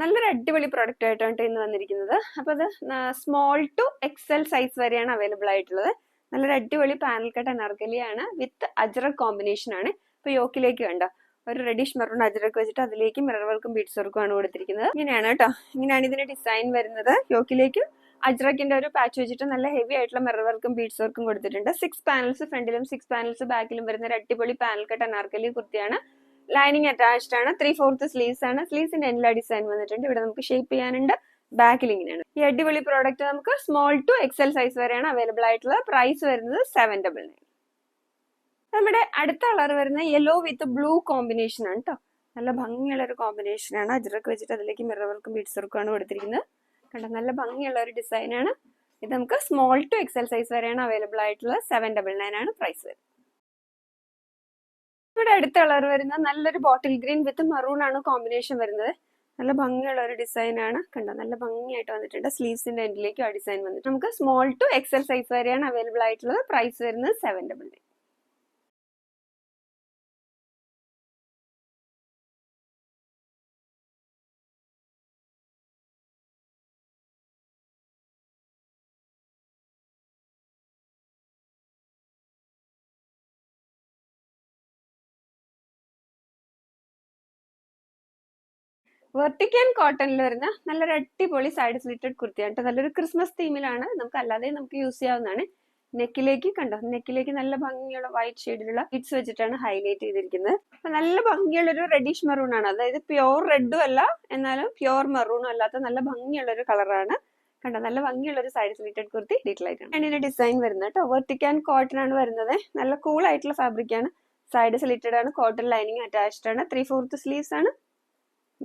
നല്ലൊരു അടിപൊളി പ്രോഡക്റ്റ് ആയിട്ടാണ് ട്ടോ ഇന്ന് വന്നിരിക്കുന്നത്. അപ്പൊ അത് സ്മോൾ ടു എക്സൽ സൈസ് വരെയാണ് അവൈലബിൾ ആയിട്ടുള്ളത്. നല്ലൊരു അടിപൊളി പാനൽ കട്ട് അനാർക്കലിയാണ് വിത്ത് അജ്രക് കോമ്പിനേഷൻ ആണ്. ഇപ്പൊ യോക്കിലേക്ക് കണ്ടോ ഒരു റെഡിഷ് മെറൂൺ അജ്രക് വെച്ചിട്ട് അതിലേക്ക് മിറർ വർക്കും ബീഡ്സ് വർക്കും ആണ് കൊടുത്തിരിക്കുന്നത്. ഇങ്ങനെയാണ് കേട്ടോ ഇങ്ങനെയാണ് ഇതിന്റെ ഡിസൈൻ വരുന്നത്. യോക്കിലേക്ക് അജ്രക്കിന്റെ ഒരു പാച്ച് വെച്ചിട്ട് നല്ല ഹെവി ആയിട്ടുള്ള മിറർ വർക്കും ബീഡ്സ് വർക്കും കൊടുത്തിട്ടുണ്ട്. സിക്സ് പാനൽസ് ഫ്രണ്ടിലും സിക്സ് പാനൽസ് ബാക്കിലും വരുന്ന ഒരു അടിപൊളി പാനൽ കട്ട് അനാർക്കലി കുർത്തിയാണ് ലൈനിങ് അറ്റാച്ച്ഡ് ആണ്. ത്രീ ഫോർത്ത് സ്ലീവ്സ് ആണ്. സ്ലീവ്സിന്റെ എല്ലാ ഡിസൈൻ വന്നിട്ടുണ്ട്. ഇവിടെ നമുക്ക് ഷേപ്പ് ചെയ്യാനുണ്ട്. ബാക്കിൽ ഇങ്ങനെയാണ്. ഈ അടിപൊളി പ്രോഡക്റ്റ് നമുക്ക് സ്മോൾ ടു എക്സൽ സൈസ് വരെയാണ് അവൈലബിൾ ആയിട്ടുള്ളത്. പ്രൈസ് വരുന്നത് സെവൻ ഡബിൾ നയൻ നമ്മുടെ അടുത്ത കളർ വരുന്ന യെല്ലോ വിത്ത് ബ്ലൂ കോമ്പിനേഷൻ ആണ് കേട്ടോ നല്ല ഭംഗിയുള്ള ഒരു കോമ്പിനേഷൻ ആണ്. അജ്രക്ക് വെച്ചിട്ട് അതിലേക്ക് മിറർ വർക്കും ബീഡ്സ് വർക്കും ആണ് കൊടുത്തിരിക്കുന്നത്. കണ്ടോ? നല്ല ഭംഗിയുള്ള ഒരു ഡിസൈൻ ആണ്. ഇത് നമുക്ക് സ്മോൾ ടു എക്സൽ സൈസ് വരെയാണ് അവൈലബിൾ ആയിട്ടുള്ളത്. സെവൻ ഡബിൾ നയൻ ആണ് പ്രൈസ് വരുന്നത്. ഇവിടെ അടുത്ത കളർ വരുന്ന നല്ലൊരു ബോട്ടിൽ ഗ്രീൻ വിത്ത് മറൂൺ ആണ് കോമ്പിനേഷൻ വരുന്നത്. നല്ല ഭംഗിയുള്ള ഒരു ഡിസൈൻ ആണ്. കണ്ടോ? നല്ല ഭംഗിയായിട്ട് വന്നിട്ടുണ്ട്. സ്ലീവ്സിന്റെ എൻഡിലേക്കും ആ ഡിസൈൻ വന്നിട്ടുണ്ട്. നമുക്ക് സ്മോൾ ടു എക്സൽ സൈസ് വരെയാണ് അവൈലബിൾ ആയിട്ടുള്ളത്. പ്രൈസ് വരുന്നത് സെവൻ ഡബിൾ നയൻ വെർട്ടിക്കൻ കോട്ടണിൽ വരുന്ന നല്ലൊരു അടിപൊളി സൈഡ് സ്ലിറ്റഡ് കുർത്തിയാണ് കേട്ടോ നല്ലൊരു ക്രിസ്മസ് തീമിലാണ് നമുക്ക് അല്ലാതെ നമുക്ക് യൂസ് ചെയ്യാവുന്നതാണ്. നെക്കിലേക്ക് കണ്ടോ? നെക്കിലേക്ക് നല്ല ഭംഗിയുള്ള വൈറ്റ് ഷെയ്ഡിലുള്ള ബിറ്റ്സ് വെച്ചിട്ടാണ് ഹൈലൈറ്റ് ചെയ്തിരിക്കുന്നത്. അപ്പൊ നല്ല ഭംഗിയുള്ള ഒരു റെഡിഷ് മെറൂൺ ആണ്. അതായത് പ്യോർ റെഡും അല്ല എന്നാലും പ്യോർ മെറൂണും അല്ലാത്ത നല്ല ഭംഗിയുള്ള ഒരു കളറാണ് കണ്ടോ? നല്ല ഭംഗിയുള്ള ഒരു സൈഡ് സ്ലിറ്റഡ് കുർത്തി ഡീറ്റെയിൽ ആയിട്ടാണ് അതിന്റെ ഡിസൈൻ വരുന്നത് കേട്ടോ വെർട്ടിക്കൻ കോട്ടൺ ആണ് വരുന്നത്. നല്ല കൂൾ ആയിട്ടുള്ള ഫാബ്രിക് ആണ്. സൈഡ് സ്ലിറ്റഡ് ആണ്. കോട്ടൺ ലൈനിങ് അറ്റാച്ച്ഡ് ആണ്. ത്രീ ഫോർത്ത് സ്ലീവ്സ് ആണ്.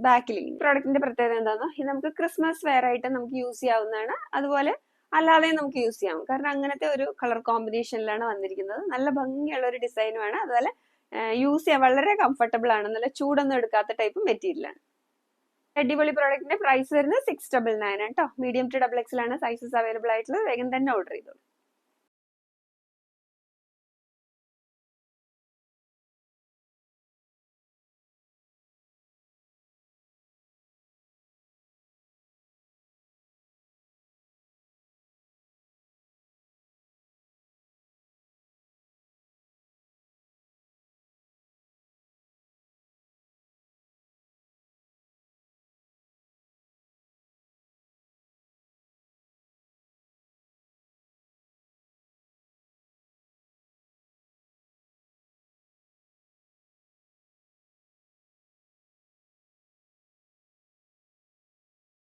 ബാക്കിൽ പ്രോഡക്റ്റിന്റെ പ്രത്യേകത എന്താണോ ഇത് നമുക്ക് ക്രിസ്മസ് വെയർ ആയിട്ട് നമുക്ക് യൂസ് ചെയ്യാവുന്നതാണ്. അതുപോലെ അല്ലാതെയും നമുക്ക് യൂസ് ചെയ്യാം. കാരണം അങ്ങനത്തെ ഒരു കളർ കോമ്പിനേഷനിലാണ് വന്നിരിക്കുന്നത്. നല്ല ഭംഗിയുള്ള ഒരു ഡിസൈനുമാണ് അതുപോലെ യൂസ് ചെയ്യാൻ വളരെ കംഫർട്ടബിൾ ആണ്. നല്ല ചൂടൊന്നും എടുക്കാത്ത ടൈപ്പ് മെറ്റീരിയൽ ആണ്. അടിപൊളി പ്രോഡക്റ്റിന്റെ പ്രൈസ് വരുന്നത് സിക്സ് ഡബിൾ നയൻ കേട്ടോ മീഡിയം ടു ഡബിൾ എക്സിലാണ് സൈസസ് അവൈലബിൾ ആയിട്ടുള്ളത്. വേഗം തന്നെ ഓർഡർ ചെയ്തോളൂ.